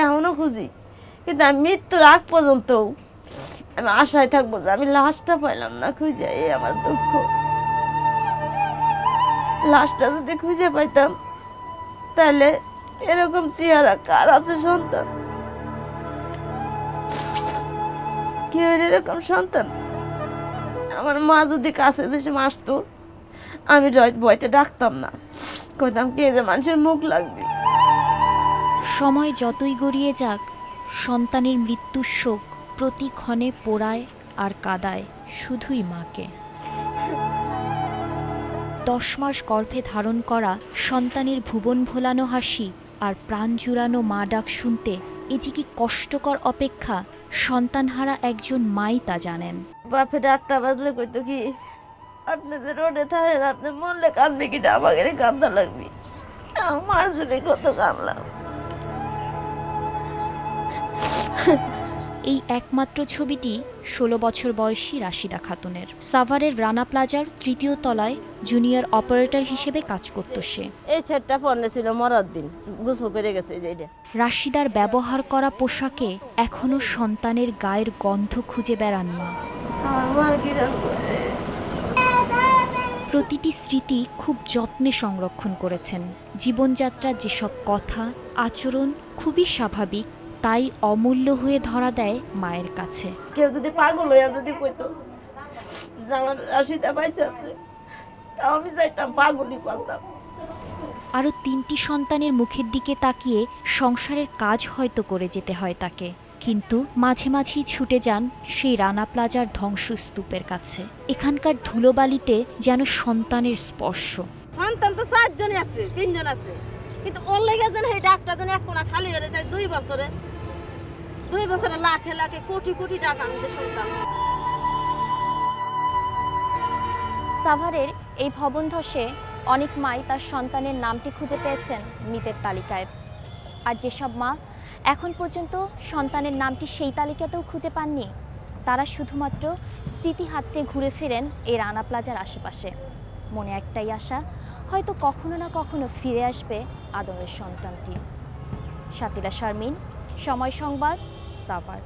এখনও খুঁজি। কিন্তু আমি মৃত্যুর আগ পর্যন্ত আমি আশায় থাকব যে আমি লাশটা পাইলাম না, খুঁজে এই আমার দুঃখ। লাশটা যদি খুঁজে পাইতাম, তাহলে এরকম চেহারা কার আছে সন্তান? কেউ এরকম সন্তান? আমার মা যদি কাছে দেশে আসতো আমি বইতে ডাকতাম না। কইতাম, কে যে মানুষের মুখ লাগবে? সময় যতই গড়িয়ে যাক, সন্তানের মৃত্যুর শোক প্রতি ক্ষণে পোড়ায় আর কাদায় শুধুই মাকে। দশ মাস গর্ভে ধারণ করা সন্তানের ভুবন ভোলানো হাসি আর প্রাণ জুড়ানো মা ডাক শুনতে এ যে কি কষ্টকর অপেক্ষা, সন্তানহারা একজন মাই তা জানেন। বাপে আটটা বাজলে কইতো কি, আপনি যে রোডে থাকেন আপনি মরলে কান্দবে কিনা? আমাকে কান্দা লাগবে। আমার জন্য কত কান্দলাম এই একমাত্র ছবিটি ষোলো বছর বয়সী রাশিদা খাতুনের। সাভারের রানা প্লাজার তৃতীয় তলায় জুনিয়র অপারেটর হিসেবে কাজ করত সে। এই সেটটা পড়নে ছিল মরার দিন। গোসল করে গেছে যে রাশিদার ব্যবহার করা পোশাকে এখনও সন্তানের গায়ের গন্ধ খুঁজে বেড়ান মা। প্রতিটি স্মৃতি খুব যত্নে সংরক্ষণ করেছেন। জীবনযাত্রার যেসব কথা আচরণ খুবই স্বাভাবিক তাই অমূল্য হয়ে ধরা দেয় মায়ের কাছে। কেউ যদি পাগল হইয়া যদি কইতো যে আমার রাশিদা বাইসে আছে আমি যাইতাম পাগলই করতাম। আরও তিনটি সন্তানের মুখের দিকে তাকিয়ে সংসারের কাজ হয়তো করে যেতে হয় তাকে। কিন্তু মাঝে মাঝেই ছুটে যান সেই রানা প্লাজার ধ্বংসস্তূপের কাছে। এখানকার ধুলোবালিতে যেন সন্তানের স্পর্শ। সন্তান তো চারজনই আছে তিনজন আছে। কিন্তু ওর লেগে যেন এই ডাকটা যেন এক কোনা খালি হয়ে যায় দুই বছরে। দুই বছরে লাখে লাখে, কোটি কোটি টাকা আমি যে শুনতাম সাভারের এই ভবন ধসে অনেক মাই তার সন্তানের নামটি খুঁজে পেয়েছেন মৃতের তালিকায়। আর যেসব মা এখন পর্যন্ত সন্তানের নামটি সেই তালিকাতেও খুঁজে পাননি, তারা শুধুমাত্র স্মৃতি হাতড়ে ঘুরে ফেরেন এই রানা প্লাজার আশেপাশে। মনে একটাই আশা, হয়তো কখনো না কখনো ফিরে আসবে আদরের সন্তানটি। সাতিলা শারমিন, সময় সংবাদ Mustafa